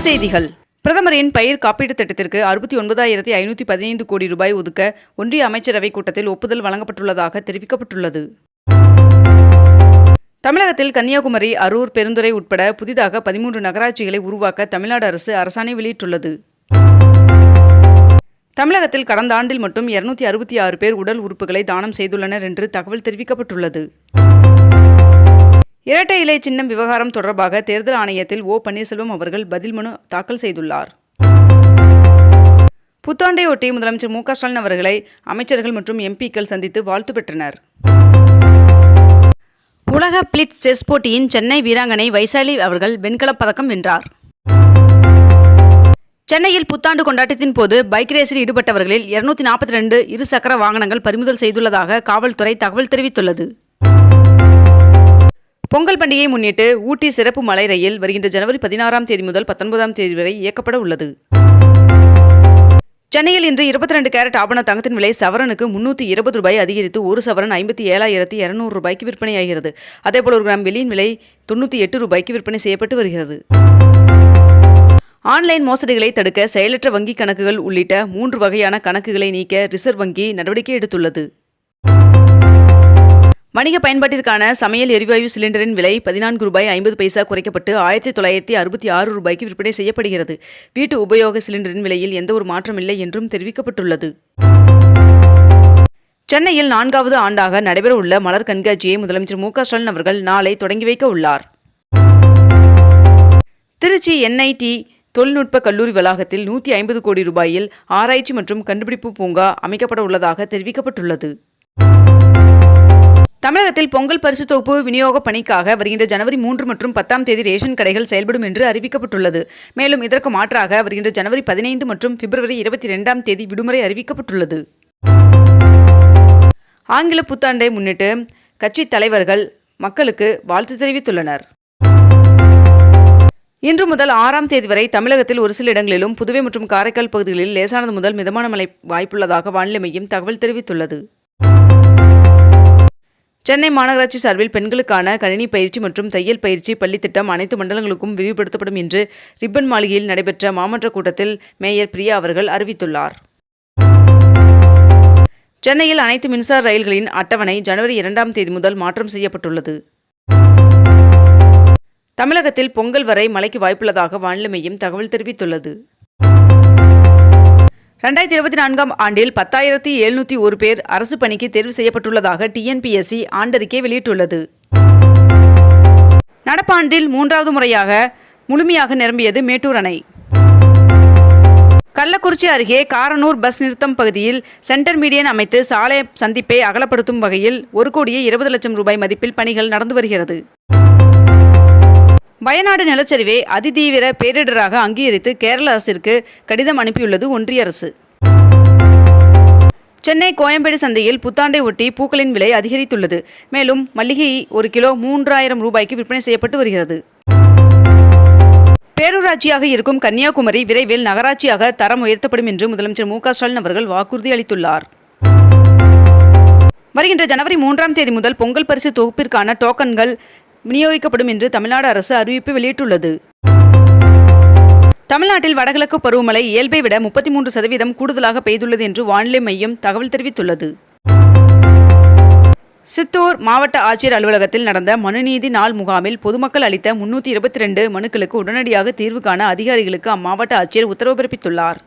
செய்திகள். பிரதமரின் பயிர் காப்பீட்டுத் திட்டத்திற்கு அறுபத்தி ஒன்பதாயிரத்தி ஐநூற்றி பதினைந்து கோடி ரூபாய் ஒதுக்க ஒன்றிய அமைச்சரவைக் கூட்டத்தில் ஒப்புதல் வழங்கப்பட்டுள்ளதாக தெரிவிக்கப்பட்டுள்ளது. தமிழகத்தில் கன்னியாகுமரி அரூர் பெருந்துறை உட்பட புதிதாக பதிமூன்று நகராட்சிகளை உருவாக்க தமிழ்நாடு அரசு அரசாணை வெளியிட்டுள்ளது. தமிழகத்தில் கடந்த ஆண்டில் மட்டும் இருநூத்தி அறுபத்தி ஆறு பேர் உடல் உறுப்புகளை தானம் செய்துள்ளனர் என்று தகவல் தெரிவிக்கப்பட்டுள்ளது. இரட்டை இலை சின்னம் விவகாரம் தொடர்பாக தேர்தல் ஆணையத்தில் ஓ பன்னீர்செல்வம் அவர்கள் பதில் மனு தாக்கல் செய்துள்ளார். புத்தாண்டையொட்டி முதலமைச்சர் மு க ஸ்டாலின் அவர்களை அமைச்சர்கள் மற்றும் எம்பிக்கள் சந்தித்து வாழ்த்து பெற்றனர். உலக பிளிட்ஸ் செஸ் போட்டியின் சென்னை வீராங்கனை வைசாலி அவர்கள் வெண்கலப் பதக்கம் வென்றார். சென்னையில் புத்தாண்டு கொண்டாட்டத்தின் போது பைக் ரேஸில் ஈடுபட்டவர்களில் இருநூத்தி நாற்பத்தி ரெண்டு இருசக்கர வாகனங்கள் பறிமுதல் செய்துள்ளதாக காவல்துறை தகவல் தெரிவித்துள்ளது. பொங்கல் பண்டிகையை முன்னிட்டு ஊட்டி சிறப்பு மலை ரயில் வருகின்ற ஜனவரி பதினாறாம் தேதி முதல் பத்தொன்பதாம் தேதி வரை இயக்கப்பட உள்ளது. சென்னையில் இன்று இருபத்தி ரெண்டு கேரட் ஆபண தங்கத்தின் விலை சவரனுக்கு முன்னூற்றி இருபது ரூபாய் அதிகரித்து ஒரு சவரன் ஐம்பத்தி ஏழாயிரத்தி இரநூறு ரூபாய்க்கு விற்பனையாகிறது. அதேபோல் ஒரு கிராம் வெளியின் விலை தொண்ணூற்றி எட்டு ரூபாய்க்கு விற்பனை செய்யப்பட்டு வருகிறது. ஆன்லைன் மோசடிகளை தடுக்க செயலற்ற வங்கி கணக்குகள் உள்ளிட்ட மூன்று வகையான கணக்குகளை நீக்க ரிசர்வ் வங்கி நடவடிக்கை எடுத்துள்ளது. வணிக பயன்பாட்டிற்கான சமையல் எரிவாயு சிலிண்டரின் விலை பதினான்கு ரூபாய் ஐம்பது பைசா குறைக்கப்பட்டு ஆயிரத்தி தொள்ளாயிரத்தி அறுபத்தி ஆறு ரூபாய்க்கு விற்பனை செய்யப்படுகிறது. வீட்டு உபயோக சிலிண்டரின் விலையில் எந்த ஒரு மாற்றம் இல்லை என்றும் தெரிவிக்கப்பட்டுள்ளது. சென்னையில் நான்காவது ஆண்டாக நடைபெறவுள்ள மலர் கண்காட்சியை முதலமைச்சர் மு ஸ்டாலின் அவர்கள் நாளை தொடங்கி வைக்க உள்ளார். திருச்சி என்ஐடி தொழில்நுட்ப கல்லூரி வளாகத்தில் நூற்றி ஐம்பது கோடி ரூபாயில் ஆராய்ச்சி மற்றும் கண்டுபிடிப்பு பூங்கா அமைக்கப்பட உள்ளதாக தெரிவிக்கப்பட்டுள்ளது. தமிழகத்தில் பொங்கல் பரிசு தொகுப்பு விநியோக பணிக்காக வருகின்ற ஜனவரி மூன்று மற்றும் பத்தாம் தேதி ரேஷன் கடைகள் செயல்படும் என்று அறிவிக்கப்பட்டுள்ளது. மேலும் இதற்கு மாற்றாக வருகின்ற ஜனவரி பதினைந்து மற்றும் பிப்ரவரி இருபத்தி இரண்டாம் தேதி விடுமுறை அறிவிக்கப்பட்டுள்ளது. ஆங்கில புத்தாண்டை முன்னிட்டு கட்சி தலைவர்கள் மக்களுக்கு வாழ்த்து தெரிவித்துள்ளனர். இன்று முதல் ஆறாம் தேதி வரை தமிழகத்தில் ஒரு சில இடங்களிலும் புதுவை மற்றும் காரைக்கால் பகுதிகளில் லேசானது முதல் மிதமான மழை வாய்ப்புள்ளதாக வானிலை மையம் தகவல் தெரிவித்துள்ளது. சென்னை மாநகராட்சி சார்பில் பெண்களுக்கான கணினி பயிற்சி மற்றும் தையல் பயிற்சி பள்ளித்திட்டம் அனைத்து மண்டலங்களுக்கும் விரிவுபடுத்தப்படும் என்று ரிப்பன் மாளிகையில் நடைபெற்ற மாமன்ற கூட்டத்தில் மேயர் பிரியா அவர்கள் அறிவித்துள்ளார். சென்னையில் அனைத்து மின்சார ரயில்களின் அட்டவணை ஜனவரி இரண்டாம் தேதி முதல் மாற்றம் செய்யப்பட்டுள்ளது. தமிழகத்தில் பொங்கல் வரை மழைக்கு வாய்ப்புள்ளதாக வானிலை மையம் தகவல் தெரிவித்துள்ளது. ரெண்டாயிரத்தி இருபத்தி நான்காம் ஆண்டில் பத்தாயிரத்தி எழுநூற்றி ஒரு பேர் அரசு பணிக்கு தேர்வு செய்யப்பட்டுள்ளதாக டிஎன்பிஎஸ்சி ஆண்டறிக்கை வெளியிட்டுள்ளது. நடப்பாண்டில் மூன்றாவது முறையாக முழுமையாக நிரம்பியது மேட்டூர் அணை. கள்ளக்குறிச்சி அருகே காரனூர் பஸ் நிறுத்தம் பகுதியில் சென்டர் மீடியன் அமைத்து சாலை சந்திப்பை அகலப்படுத்தும் வகையில் ஒரு கோடியே இருபது லட்சம் ரூபாய் மதிப்பில் பணிகள் நடந்து வருகிறது. வயநாடு நிலச்சரிவை அதிதீவிர பேரிடராக அங்கீகரித்து கேரள அரசிற்கு கடிதம் அனுப்பியுள்ளது ஒன்றிய அரசு. சென்னை கோயம்பேடு சந்தையில் புத்தாண்டை ஒட்டி பூக்களின் விலை அதிகரித்துள்ளது. மேலும் மல்லிகை ஒரு கிலோ மூன்றாயிரம் ரூபாய்க்கு விற்பனை செய்யப்பட்டு வருகிறது. பேரூராட்சியாக இருக்கும் கன்னியாகுமரி விரைவில் நகராட்சியாக தரம் உயர்த்தப்படும் என்று முதலமைச்சர் மு ஸ்டாலின் அவர்கள் வாக்குறுதி அளித்துள்ளார். வருகின்ற ஜனவரி மூன்றாம் தேதி முதல் பொங்கல் பரிசு தொகுப்பிற்கான டோக்கன்கள் விநியோகிக்கப்படும் என்று தமிழ்நாடு அரசு அறிவிப்பு வெளியிட்டுள்ளது. தமிழ்நாட்டில் வடகிழக்கு பருவமழை இயல்பை விட முப்பத்தி மூன்று சதவீதம் கூடுதலாக பெய்துள்ளது என்று வானிலை மையம் தகவல் தெரிவித்துள்ளது. சித்தூர் மாவட்ட ஆட்சியர் அலுவலகத்தில் நடந்த மனுநீதி நாள் முகாமில் பொதுமக்கள் அளித்த முன்னூற்றி இருபத்தி ரெண்டு மனுக்களுக்கு உடனடியாக தீர்வு காண அதிகாரிகளுக்கு அம்மாவட்ட ஆட்சியர் உத்தரவு பிறப்பித்துள்ளார்.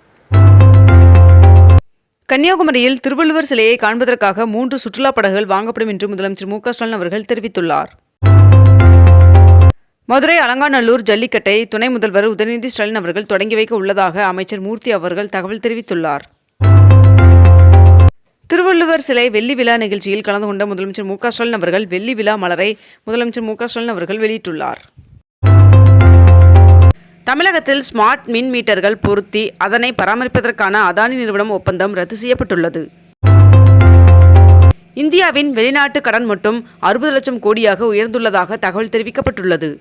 கன்னியாகுமரியில் திருவள்ளுவர் சிலையை காண்பதற்காக மூன்று சுற்றுலா படகுகள் வாங்கப்படும் என்று முதலமைச்சர் மு க ஸ்டாலின் அவர்கள் தெரிவித்துள்ளார். மதுரை அலங்காநல்லூர் ஜல்லிக்கட்டை துணை முதல்வர் உதயநிதி ஸ்டாலின் அவர்கள் தொடங்கி வைக்க உள்ளதாக அமைச்சர் மூர்த்தி அவர்கள் தகவல் தெரிவித்துள்ளார். திருவள்ளுவர் சிலை வெள்ளி விழா நிகழ்ச்சியில் கலந்து கொண்ட முதலமைச்சர் மு க ஸ்டாலின் அவர்கள் வெள்ளி விழா மலரை முதலமைச்சர் மு க ஸ்டாலின் அவர்கள் வெளியிட்டுள்ளார். தமிழகத்தில் ஸ்மார்ட் மின் மீட்டர்கள் பொருத்தி அதனை பராமரிப்பதற்கான அதானி நிறுவனம் ஒப்பந்தம் ரத்து செய்யப்பட்டுள்ளது. இந்தியாவின் வெளிநாட்டு கடன் மட்டும் அறுபது லட்சம் கோடியாக உயர்ந்துள்ளதாக தகவல் தெரிவிக்கப்பட்டுள்ளது.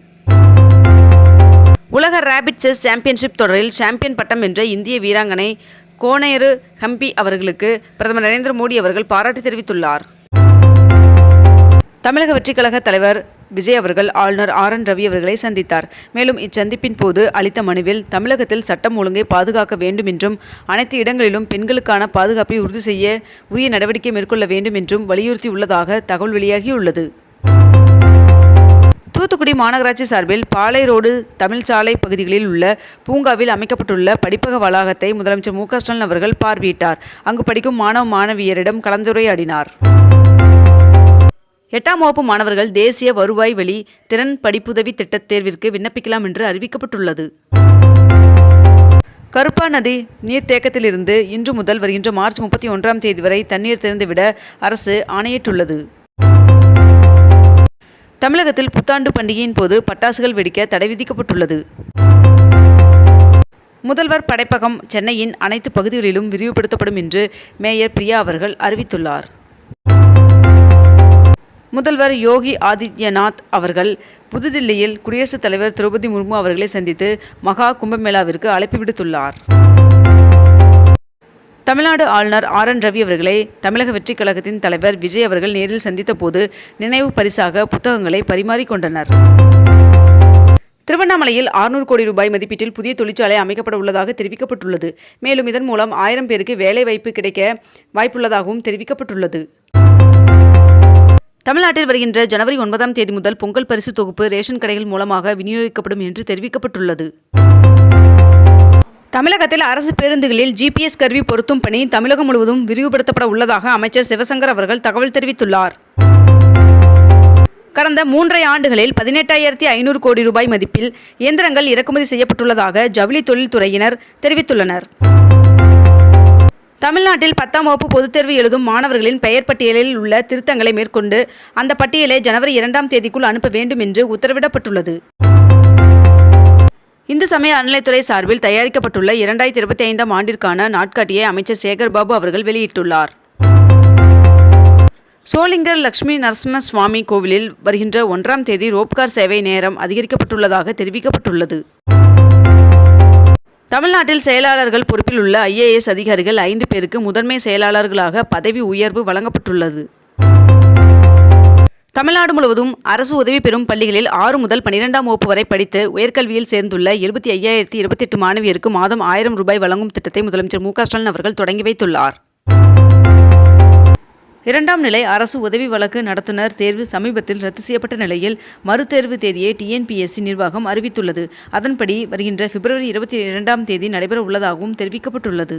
உலக ரேபிட் செஸ் சாம்பியன்ஷிப் தொடரில் சாம்பியன் பட்டம் என்ற இந்திய வீராங்கனை கோனேரு ஹம்பி அவர்களுக்கு பிரதமர் நரேந்திர மோடி அவர்கள் பாராட்டு தெரிவித்துள்ளார். தமிழக வெற்றிக்கழக தலைவர் விஜய் அவர்கள் ஆளுநர் ஆர் என் ரவி அவர்களை சந்தித்தார். மேலும் இச்சந்திப்பின் போது அளித்த மனுவில் தமிழகத்தில் சட்டம் ஒழுங்கை பாதுகாக்க வேண்டும் என்றும் அனைத்து இடங்களிலும் பெண்களுக்கான பாதுகாப்பை உறுதி செய்ய உரிய நடவடிக்கை மேற்கொள்ள வேண்டும் என்றும் வலியுறுத்தியுள்ளதாக தகவல் வெளியாகியுள்ளது. தூத்துக்குடி மாநகராட்சி சார்பில் பாலை ரோடு தமிழ்ச்சாலை பகுதிகளில் உள்ள பூங்காவில் அமைக்கப்பட்டுள்ள படிப்பக வளாகத்தை முதலமைச்சர் மு க ஸ்டாலின் அவர்கள் பார்வையிட்டார். அங்கு படிக்கும் மாணவ மாணவியரிடம் கலந்துரையாடினார். எட்டாம் வகுப்பு மாணவர்கள் தேசிய வருவாய் வழி திறன் படிப்புதவி திட்டத் தேர்விற்கு விண்ணப்பிக்கலாம் என்று அறிவிக்கப்பட்டுள்ளது. கருப்பா நதி நீர்த்தேக்கத்திலிருந்து இன்று முதல் வருகின்ற மார்ச் முப்பத்தி ஒன்றாம் தேதி வரை தண்ணீர் திறந்துவிட அரசு ஆணையிட்டுள்ளது. தமிழகத்தில் புத்தாண்டு பண்டிகையின் போது பட்டாசுகள் வெடிக்க தடை விதிக்கப்பட்டுள்ளது. முதல்வர் படைப்பகம் சென்னையின் அனைத்து பகுதிகளிலும் விரிவுபடுத்தப்படும் என்று மேயர் பிரியா அவர்கள் அறிவித்துள்ளார். முதல்வர் யோகி ஆதித்யநாத் அவர்கள் புதுதில்லியில் குடியரசுத் தலைவர் திரௌபதி முர்மு அவர்களை சந்தித்து மகா கும்பமேளாவிற்கு அழைப்பு விடுத்துள்ளார். தமிழ்நாடு ஆளுநர் ஆர் என் ரவி அவர்களை தமிழக வெற்றிக் கழகத்தின் தலைவர் விஜய் அவர்கள் நேரில் சந்தித்த போது நினைவு பரிசாக புத்தகங்களை பரிமாறிக்கொண்டனர் திருவண்ணாமலையில் 600 கோடி ரூபாய் மதிப்பீட்டில் புதிய தொழிற்சாலை அமைக்கப்பட உள்ளதாக தெரிவிக்கப்பட்டுள்ளது. மேலும் இதன் மூலம் ஆயிரம் பேருக்கு வேலை வாய்ப்பு கிடைக்க வாய்ப்புள்ளதாகவும் தெரிவிக்கப்பட்டுள்ளது. தமிழ்நாட்டில் வருகின்ற ஜனவரி ஒன்பதாம் தேதி முதல் பொங்கல் பரிசு தொகுப்பு ரேஷன் கடைகள் மூலமாக விநியோகிக்கப்படும் என்று தெரிவிக்கப்பட்டுள்ளது. தமிழகத்தில் அரசு பேருந்துகளில் ஜிபிஎஸ் கருவி பொருத்தும் பணி தமிழகம் முழுவதும் விரிவுபடுத்தப்பட உள்ளதாக அமைச்சர் சிவசங்கர் அவர்கள் தகவல் தெரிவித்துள்ளார். கடந்த மூன்றரை ஆண்டுகளில் பதினெட்டாயிரத்தி ஐநூறு கோடி ரூபாய் மதிப்பில் இயந்திரங்கள் இறக்குமதி செய்யப்பட்டுள்ளதாக ஜவுளி தொழில்துறையினர் தெரிவித்துள்ளனர். தமிழ்நாட்டில் பத்தாம் வகுப்பு பொதுத் தேர்வு எழுதும் மாணவர்களின் பெயர் பட்டியலில் உள்ள திருத்தங்களை மேற்கொண்டு அந்த பட்டியலை ஜனவரி இரண்டாம் தேதிக்குள் அனுப்ப வேண்டும் என்று உத்தரவிடப்பட்டுள்ளது. இந்து சமய அறநிலைத்துறை சார்பில் தயாரிக்கப்பட்டுள்ள இரண்டாயிரத்தி இருபத்தி ஐந்தாம் ஆண்டிற்கான நாட்காட்டியை அமைச்சர் சேகர் பாபு அவர்கள் வெளியிட்டுள்ளார். சோளிங்கர் லட்சுமி நரசிம்ம சுவாமி கோவிலில் வருகின்ற ஒன்றாம் தேதி ரோப்கார் சேவை நேரம் அதிகரிக்கப்பட்டுள்ளதாக தெரிவிக்கப்பட்டுள்ளது. தமிழ்நாட்டில் செயலாளர்கள் பொறுப்பில் உள்ள ஐஏஎஸ் அதிகாரிகள் ஐந்து பேருக்கு முதன்மை செயலாளர்களாக பதவி உயர்வு வழங்கப்பட்டுள்ளது. தமிழ்நாடு முழுவதும் அரசு உதவி பெறும் பள்ளிகளில் ஆறு முதல் பனிரெண்டாம் வகுப்பு வரை படித்து உயர்கல்வியில் சேர்ந்துள்ள எழுபத்தி ஐயாயிரத்தி இருபத்தெட்டு மாணவியருக்கு மாதம் ஆயிரம் ரூபாய் வழங்கும் திட்டத்தை முதலமைச்சர் மு ஸ்டாலின் அவர்கள் தொடங்கி வைத்துள்ளார். இரண்டாம் நிலை அரசு உதவி வழக்கு நடத்துனர் தேர்வு சமீபத்தில் ரத்து செய்யப்பட்ட நிலையில் மறுதேர்வு தேதியை டிஎன்பிஎஸ்சி நிர்வாகம் அறிவித்துள்ளது. அதன்படி வருகின்ற பிப்ரவரி இருபத்தி இரண்டாம் தேதி நடைபெற உள்ளதாகவும் தெரிவிக்கப்பட்டுள்ளது.